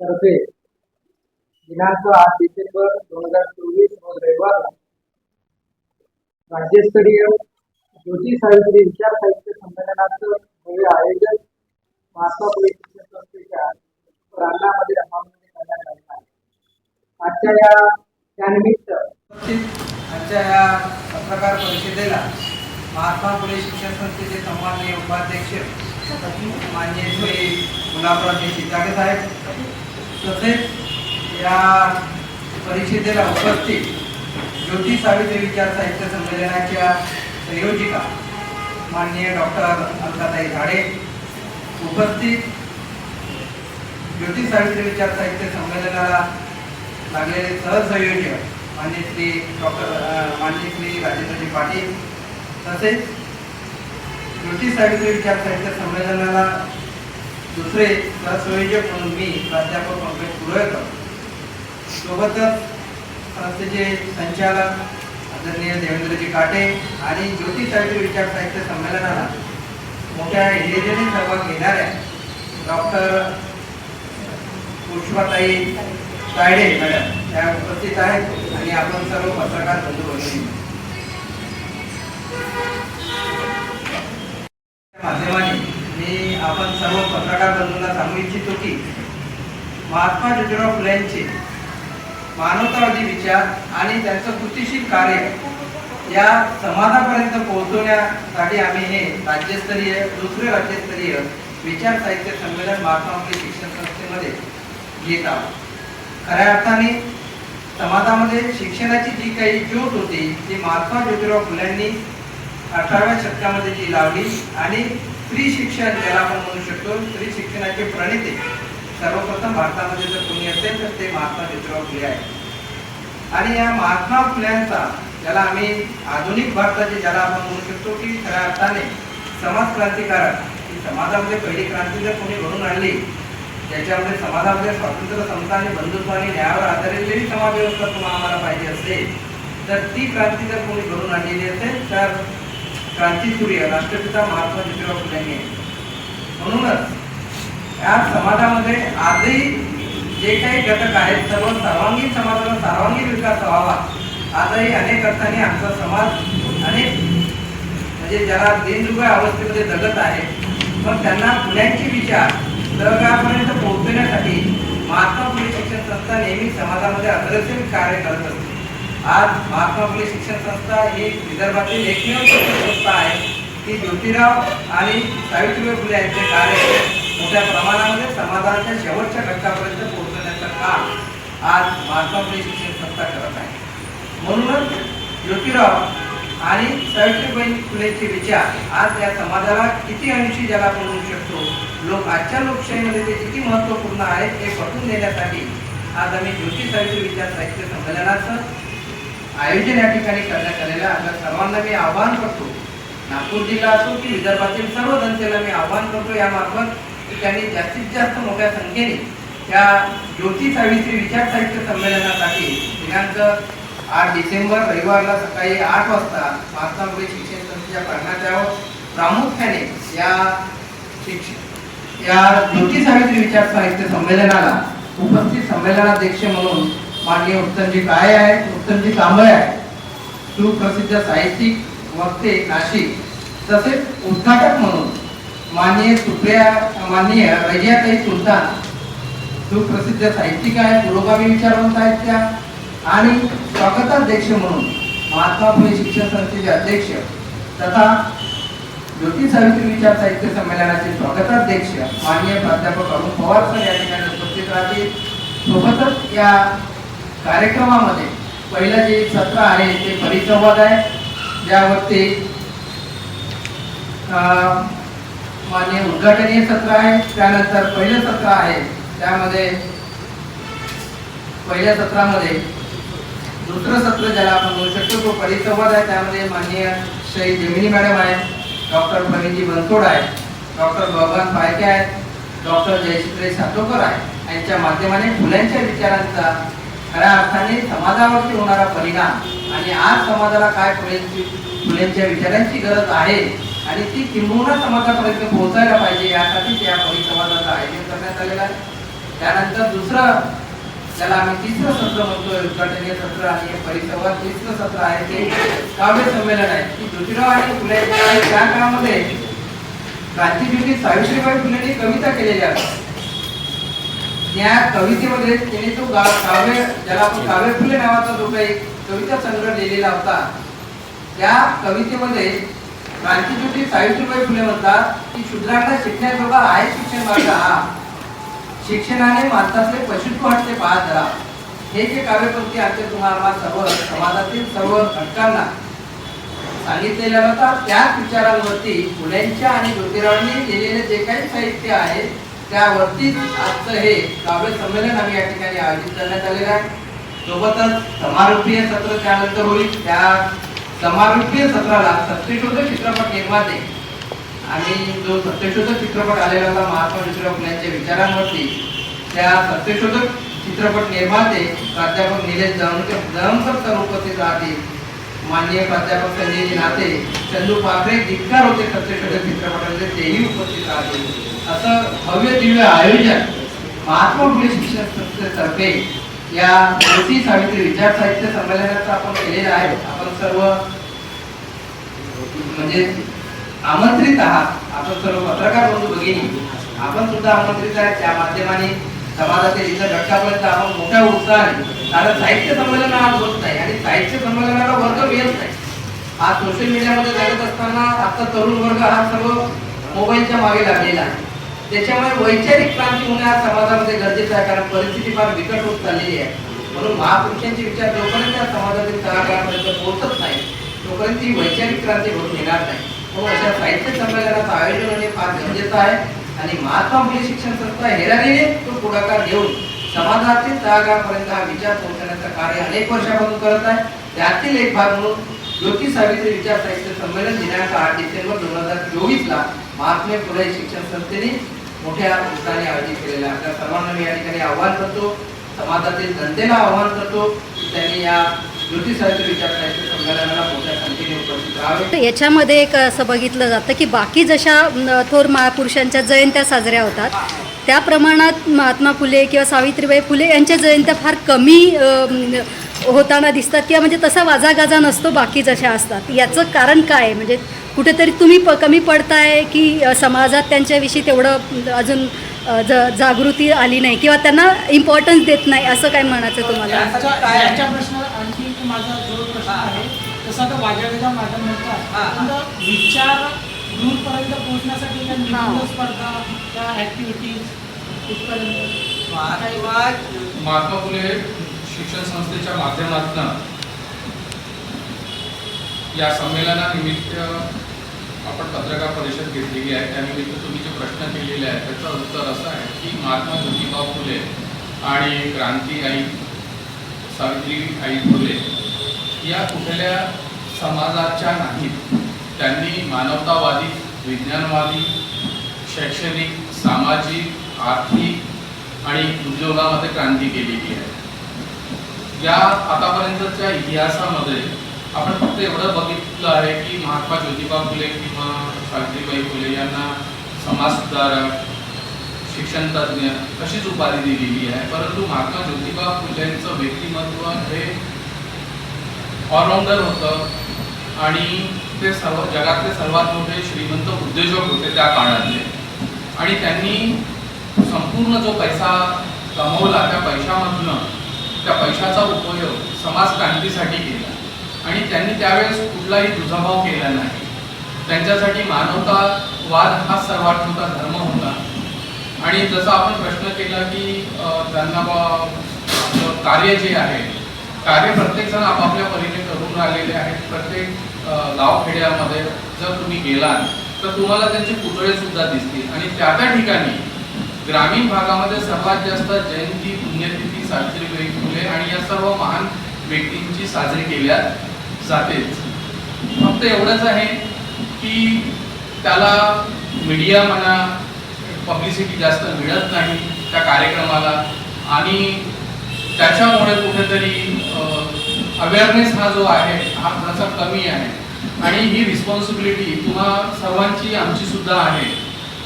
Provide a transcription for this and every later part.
तर्फे दिनांक आठ डिसेंबर दोन हजार चोवीस रोज रविवार राज्यस्तरीय ज्योती सावित्री विचार साहित्य संमेलनाचं भव्य आयोजन महात्मा फुले शिक्षण संस्थेच्या प्रांगणामध्ये रमामध्ये करण्यात आले आहे. आजच्या या त्यानिमित्त आजच्या या पत्रकार परिषदेला महात्मा फुले शिक्षण संस्थेचे सन्माननीय उपाध्यक्ष मान्य श्री गुलाबराव चितागे साहेब तसेच या परिषदेला उपस्थित ज्योती सावित्री विचार साहित्य संमेलनाच्या संयोजिका माननीय डॉक्टर अलकाताई झाडे उपस्थित ज्योती सावित्री विचार साहित्य संमेलनाला लागलेले सहसंयोजक मान्य श्री डॉक्टर मान्य श्री राजेंद्रजी पाटील तसेच ज्योती सावित्री विचार साहित्य संमेलनाला दुसरे सहसंयोजक म्हणून मी प्राध्यापक पंकज पुरोहितर सोबतच संस्थेचे संचालक आदरणीय देवेंद्रजी काटे आणि ज्योती विचार साहित्य संमेलनाला मोठ्या हिरेजेने सहभाग घेणाऱ्या डॉक्टर पुष्पाताई तायडे मॅडम त्या उपस्थित आहेत आणि आपण सर्व पत्रकार बंधू भगिनी. माध्यमाने आपण सर्व पत्रकार बंधूंना सांगू इच्छितो की महात्मा ज्योतिराव फुलेंचे मानवतावादी विचार आणि त्यांचं कृतीशील कार्य या समाजापर्यंत पोहोचवण्यासाठी आम्ही हे राज्यस्तरीय दुसरे राज्यस्तरीय विचार साहित्य संमेलन महात्मा फुले शिक्षण संस्थेमध्ये घेत आहोत. खऱ्या अर्थाने समाजामध्ये शिक्षणाची जी काही ज्योत होती ती महात्मा ज्योतिराव फुल्यांनी अठराव्या शतकामध्ये जी लावली आणि स्त्री शिक्षण ज्याला आपण म्हणू शकतो स्त्री शिक्षणाचे प्रणेते. सर्वप्रथम भारतामध्ये जर कोणी असेल तर ते महात्मा ज्योतिराव फुले आहेत. आणि या महात्मा फुल्यांचा ज्याला आम्ही आधुनिक भारताचे ज्याला आपण म्हणू शकतो की खऱ्या अर्थाने समाज क्रांतिकारक. ही समाजामध्ये पहिली क्रांती जर कोणी घडून आणली ज्याच्यामध्ये समाजामध्ये स्वातंत्र्य समता आणि बंधुत्व आणि न्यायावर आधारलेली समाज व्यवस्था तुम्हाला आम्हाला पाहिजे असेल तर ती क्रांती जर कोणी घडून आणलेली असेल तर क्रांतीसूर्य राष्ट्रपिता महात्मा ज्योतिराव फुले यांनी म्हणूनच या समाजामध्ये आजही जे काही घटक आहेत सर्व सर्वांगीण समाजाला सर्वांगीण विकास व्हावा. आजही अनेक अर्थाने आमचा समाज अनेक म्हणजे ज्याला दिनदुबळ्या अवस्थेमध्ये जगत आहे पण त्यांना पुण्याचे विचार जगापर्यंत पोहोचवण्यासाठी महात्मा फुले शिक्षण संस्था नेहमी समाजामध्ये अग्रेसर कार्य करत असते आज महात्मा फुले शिक्षण संस्था ही विदर्भातील एकमेव शिक्षण संस्था आहे. की ज्योतिराव आणि सावित्रीबाई फुले यांचे कार्य मोठ्या प्रमाणामध्ये समाजाच्या शेवटच्या घटकापर्यंत पोहोचवण्याचं काम आज महात्मा फुले शिक्षण संस्था करत आहे. म्हणूनच ज्योतिराव आणि सावित्रीबाई फुलेचे विचार आज या समाजाला किती अंशी ज्याला बनवू शकतो? लोक आजच्या लोकशाहीमध्ये ते किती महत्त्वपूर्ण आहेत हे पटवून देण्यासाठी आज आम्ही ज्योती सावित्री विचार साहित्य संमेलनाचं आयोजन या ठिकाणी करण्यात आलेलं आहे. सर्वांना मी आवाहन करतो नागपूर जिल्हा असो की विदर्भातील सर्व जनतेला मी आवाहन करतो यामार्फत की त्यांनी जास्तीत जास्त मोठ्या संख्येने त्या ज्योती सावित्री विचार साहित्य संमेलनासाठी दिनांक आठ डिसेंबर रविवारला सकाळी आठ वाजता महात्मा फुले शिक्षण संस्थेच्या प्रांगणात प्रामुख्याने या शिक्षण या ज्योती सावित्री विचार साहित्य संमेलनाला उपस्थित संमेलनाध्यक्ष म्हणून माननीय उत्तमजी काय आहे उत्तमजी कांबळे आहे. सुप्रसिद्ध साहित्यिक वक्ते नाशिक तसेच उद्घाटक म्हणून माननीय सुप्रिया माननीय रजियाताई सुलतान सुप्रसिद्ध साहित्यिक आहे पुरोगामी विचारवंत आहेत त्या आणि स्वागताध्यक्ष म्हणून महात्मा फुले शिक्षण संस्थेचे अध्यक्ष तथा ज्योती सावित्री विचार साहित्य संमेलनाचे स्वागताध्यक्ष माननीय प्राध्यापक अरुण पवार सर या ठिकाणी उपस्थित राहतील. सोबतच या कार्यक्रमामध्ये पहिलं जे सत्र आहे ते परिसंवाद आहे. ज्यावरती अं, उद्घाटनीय सत्र आहे. त्यानंतर पहिलं सत्र आहे. त्यामध्ये पहिल्या सत्रामध्ये दुसरं सत्र ज्याला आपण म्हणू शकतो तो परिसंवाद आहे. त्यामध्ये माननीय श्री जमिनी मॅडम आहे डॉक्टर प्रवीणजी बनसोड आहे डॉक्टर भगवान पायके आहेत डॉक्टर जयश्री सातोकर आहे. यांच्या माध्यमाने फुलांच्या विचारांचा खऱ्या अर्थाने समाजावरती होणारा परिणाम आणि आज समाजाला काय फुलेंची फुलेंच्या विचारांची गरज आहे आणि ती किंबहुना समाजापर्यंत पोहोचायला पाहिजे यासाठीच या परिसंवादाचं आयोजन करण्यात आलेलं आहे. त्यानंतर दुसरं त्याला आम्ही तिसरं सत्र म्हणतोय उद्घाटनीय सत्र आणि हे परिसंवाद तिसरं सत्र आहे ते काव्य संमेलन आहे. की ज्योतिराव आणि फुले त्या काळामध्ये क्रांतीज्योती सावित्रीबाई फुलेंनी कविता केलेल्या आहेत. या कवितेमध्ये त्याने तो गा- काव्य ज्याला आपण काव्य फुले नावाचा जो काही कविता संग्रह लिहिलेला होता त्या कवितेमध्ये क्रांतीज्योती सावित्रीबाई फुले म्हणतात की शूद्रांना शिकण्याजोगा आहे शिक्षण मार्ग हा शिक्षणाने माणसाचे पशुत्व हटते पाहत जरा हे जे काव्यपंक्ती आमचे तुम्हाला सर्व समाजातील सर्व घटकांना सांगितलेल्या होता त्याच विचारांवरती फुलेंच्या आणि ज्योतिरावांनी लिहिलेले जे काही साहित्य आहे त्यावरती आजचं हे काव्य संमेलन आम्ही या ठिकाणी आयोजित करण्यात आलेलं आहे. सोबतच समारोपीय सत्र त्यानंतर होईल. त्या समारोपीय सत्राला सत्यशोध चित्रपट निर्माते आणि जो सत्यशोधक चित्रपट आलेला होता महात्मा ज्योतिराव फुल्यांच्या विचारांवरती त्या सत्यशोधक चित्रपट निर्माते प्राध्यापक निलेश जळमकर जळमकर सर उपस्थित राहतील. माननीय प्राध्यापक संजयजी नाते चंदू पाखरे गीतकार होते सत्यशोधक चित्रपटामध्ये तेही उपस्थित राहतील. असं भव्य दिव्य आयोजन महात्मा फुले शिक्षण संस्थेतर्फे या ज्योती सावित्री विचार साहित्य संमेलनाचं आपण केलेलं आहे. आपण सर्व म्हणजे आमंत्रित आहात. आपण सर्व पत्रकार बंधू भगिनी आपण सुद्धा आमंत्रित आहे त्या माध्यमाने समाजातील इतर घटकापर्यंत आपण मोठ्या उत्साहाने कारण साहित्य संमेलन आज होत नाही आणि साहित्य संमेलनाला वर्ग मिळत नाही. आज सोशल मीडियामध्ये जगत असताना आता तरुण वर्ग हा सर्व मोबाईलच्या मागे लागलेला आहे. त्याच्यामुळे वैचारिक क्रांती होणे हा समाजामध्ये गरजेचं आहे कारण परिस्थिती फार बिकट होत चाललेली आहे. म्हणून महापुरुषांचे विचार जोपर्यंत या समाजातील कलाकारांपर्यंत पोहोचत नाही तोपर्यंत ही वैचारिक क्रांती घडून येणार नाही. म्हणून अशा साहित्य संमेलनाचं आयोजन होणे फार गरजेचं आहे. आणि महात्मा फुले शिक्षण संस्था हेरारीने तो पुढाकार घेऊन समाजातील तळागाळापर्यंत हा विचार पोहोचवण्याचं कार्य अनेक वर्षापासून करत आहे. त्यातील एक भाग म्हणून ज्योती सावित्री विचार साहित्य संमेलन दिनांक आठ डिसेंबर दोन हजार चोवीसला महात्मे महात्मा फुले शिक्षण संस्थेने मोठ्या उत्साहाने आयोजित केलेला आपल्या सर्वांना मी या ठिकाणी आव्हान करतो समाजातील जनतेला आव्हान करतो की त्यांनी या याच्यामध्ये एक असं बघितलं जातं की बाकी जशा थोर महापुरुषांच्या जयंत्या साजऱ्या होतात त्या प्रमाणात महात्मा फुले किंवा सावित्रीबाई फुले यांच्या जयंत्या फार कमी होताना दिसतात किंवा म्हणजे तसा वाजागाजा नसतो बाकी जशा असतात. याचं कारण काय आहे? म्हणजे कुठेतरी तुम्ही प कमी पडताय की समाजात त्यांच्याविषयी तेवढं अजून ज जागृती आली नाही किंवा त्यांना इम्पॉर्टन्स देत नाही असं काय म्हणायचं तुम्हाला आहे? याच्या प्रश्न आणखी एक माझा जो प्रश्न आहे तसा तर वाजागाजा मॅडम म्हणतात. पण विचार दूरपर्यंत पोहोचण्यासाठी त्या. निबंध स्पर्धा त्या ॲक्टिव्हिटीज कुठपर्यंत महात्मा महात्मा फुले शिक्षण संस्थेच्या माध्यमातून या संमेलनानिमित्त आपण पत्रकार परिषद घेतलेली आहे. त्यानिमित्त तुम्ही जे प्रश्न केलेले आहेत त्याचं उत्तर असं आहे की महात्मा ज्योतिबा फुले आणि क्रांती आई सावित्री आई फुले या कुठल्या समाजाच्या नाहीत. त्यांनी मानवतावादी विज्ञानवादी शैक्षणिक सामाजिक आर्थिक आणि उद्योगामध्ये क्रांती केलेली आहे. या आतापर्यंतच्या इतिहासामध्ये आपण फक्त एवढं बघितलं आहे की महात्मा ज्योतिबा फुले किंवा सावित्रीबाई फुले यांना समाजसुधारक शिक्षणतज्ञ अशीच उपाधी दिलेली आहे परंतु महात्मा ज्योतिबा फुलेंचं व्यक्तिमत्व हे ऑलराऊंडर होतं आणि ते सर्व जगातले सर्वात मोठे श्रीमंत उद्योजक होते त्या काळातले. आणि त्यांनी संपूर्ण जो पैसा कमवला त्या पैशामधनं त्या पैशाचा उपयोग समाज क्रांतीसाठी केला. आणि त्यांनी त्यावेळेस कुठलाही दुजाभाव केला नाही. त्यांच्यासाठी मानवतावाद हा सर्वात मोठा धर्म होता. आणि जसं आपण प्रश्न केला की त्यांना कार्य जे आहे कार्य प्रत्येकजण आपापल्या परीने करून राहिलेले आहेत. प्रत्येक गावखेड्यामध्ये जर तुम्ही गेलात तर तुम्हाला त्यांचे पुतळे सुद्धा दिसतील. आणि त्या त्या ठिकाणी ग्रामीण भागामध्ये सर्वात जास्त जयंती पुण्यतिथी सावित्रीबाई फुले आणि या सर्व महान व्यक्तींची साजरी केल्या जातेच फक्त एवढंच आहे की त्याला मीडिया म्हणा पब्लिसिटी जास्त मिळत नाही त्या कार्यक्रमाला. आणि त्याच्यामुळे कुठेतरी अवेअरनेस हा जो आहे हा थोडासा कमी आहे. आणि ही रिस्पॉन्सिबिलिटी तुम्हा सर्वांची आमची सुद्धा आहे.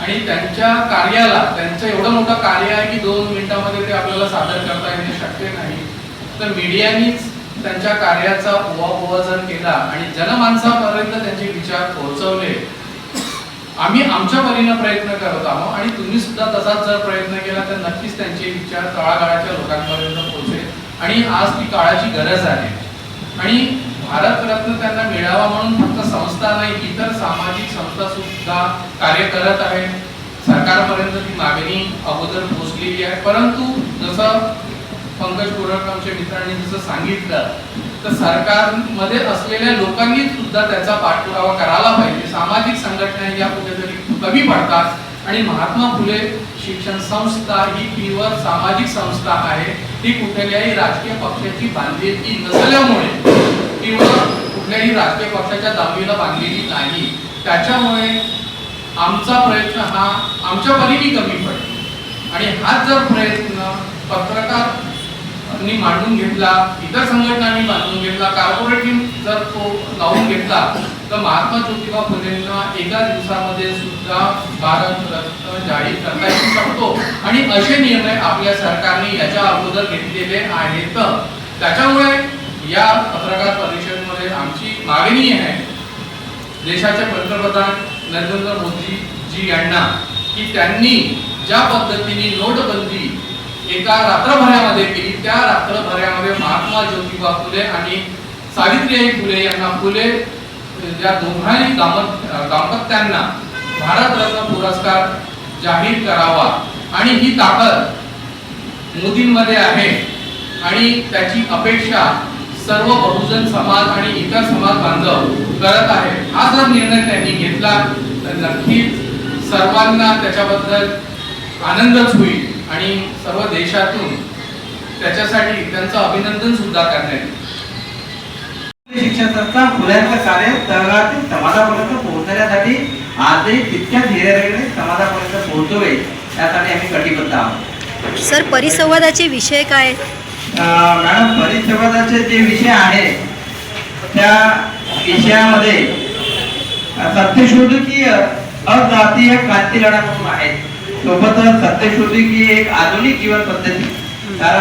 आणि त्यांच्या कार्याला त्यांचं एवढं मोठं कार्य आहे की दोन मिनिटामध्ये ते आपल्याला सादर करता येणे शक्य नाही. तर मीडियानीच त्यांच्या कार्याचा उहापोह जर केला आणि जनमानसापर्यंत त्यांचे विचार पोहोचवले. आम्ही आमच्या परीनं प्रयत्न करत आहोत आणि तुम्ही सुद्धा तसाच जर प्रयत्न केला तर नक्कीच त्यांचे विचार तळागाळाच्या लोकांपर्यंत पोहोचेल आणि आज ती काळाची गरज आहे. आणि भारतरत्न त्यांना मिळावा म्हणून फक्त संस्था नाही इतर सामाजिक संस्था सुद्धा कार्य करत आहे सरकारपर्यंत ती मागणी अगोदर पोहोचलेली आहे. परंतु जसं पंकज कुरक आमच्या मित्रांनी जसं सांगितलं तर सरकारमध्ये असलेल्या लोकांनी सुद्धा त्याचा पाठपुरावा करायला पाहिजे. सामाजिक संघटना या कुठेतरी कमी पडतात. आणि महात्मा फुले शिक्षण संस्था ही केवळ सामाजिक संस्था आहे. ती कुठल्याही राजकीय पक्षाची बांधलेली नसल्यामुळे किंवा कुठल्याही राजकीय पक्षाच्या दावीला बांधलेली नाही. त्याच्यामुळे आमचा प्रयत्न हा आमच्या परीने कमी पडेल आणि हाच जर प्रयत्न पत्रकार पत्रकारांनी मांडून घेतला इतर संघटनांनी मांडून घेतला कार्पोरेटिव्ह जर तो लावून घेतला तर महात्मा ज्योतिबा फुलेंना एका दिवसामध्ये सुद्धा भारत रत्न जाहीर करता येऊ शकतो. आणि असे निर्णय आपल्या सरकारने याच्या अगोदर घेतलेले आहेत. त्याच्यामुळे या पत्रकार परिषदेमध्ये आमची मागणी आहे. देशाचे पंतप्रधान नरेंद्र मोदी जी यांना की त्यांनी ज्या पद्धतीने नोटबंदी एका रात्रभरामध्ये केली त्या रात्रभरामध्ये महात्मा ज्योतिबा फुले आणि सावित्रीबाई फुले यांना फुले या दोघांनी दाम्पत्यांना भारतरत्न पुरस्कार जाहीर करावा आणि ही ताकद मोदींमध्ये आहे आणि त्याची अपेक्षा सर्व बहुजन समाज आणि इतर समाज बांधव करत आहे हा जर निर्णय त्यांनी घेतला तर नक्कीच सर्वांना त्याच्याबद्दल आनंदच होईल. आणि सर्व देशातून त्याच्यासाठी त्यांचं अभिनंदन सुद्धा करण्यात येईल. शिक्षण संस्था फुल्यांचं कार्य तळागाळातील समाजापर्यंत पोहोचण्यासाठी आजही तितक्याच धीराने समाजापर्यंत पोहोचवे यासाठी आम्ही कटिबद्ध आहोत. सर परिसंवादाचे विषय काय? आहेत? मॅडम परिसंवादाचे जे विषय आहे त्या विषयामध्ये अं, सत्यशोध की अजातीय क्रांती लढा म्हणून आहे. सोबतच सत्यशोधी की एक आधुनिक जीवन पद्धती. कारण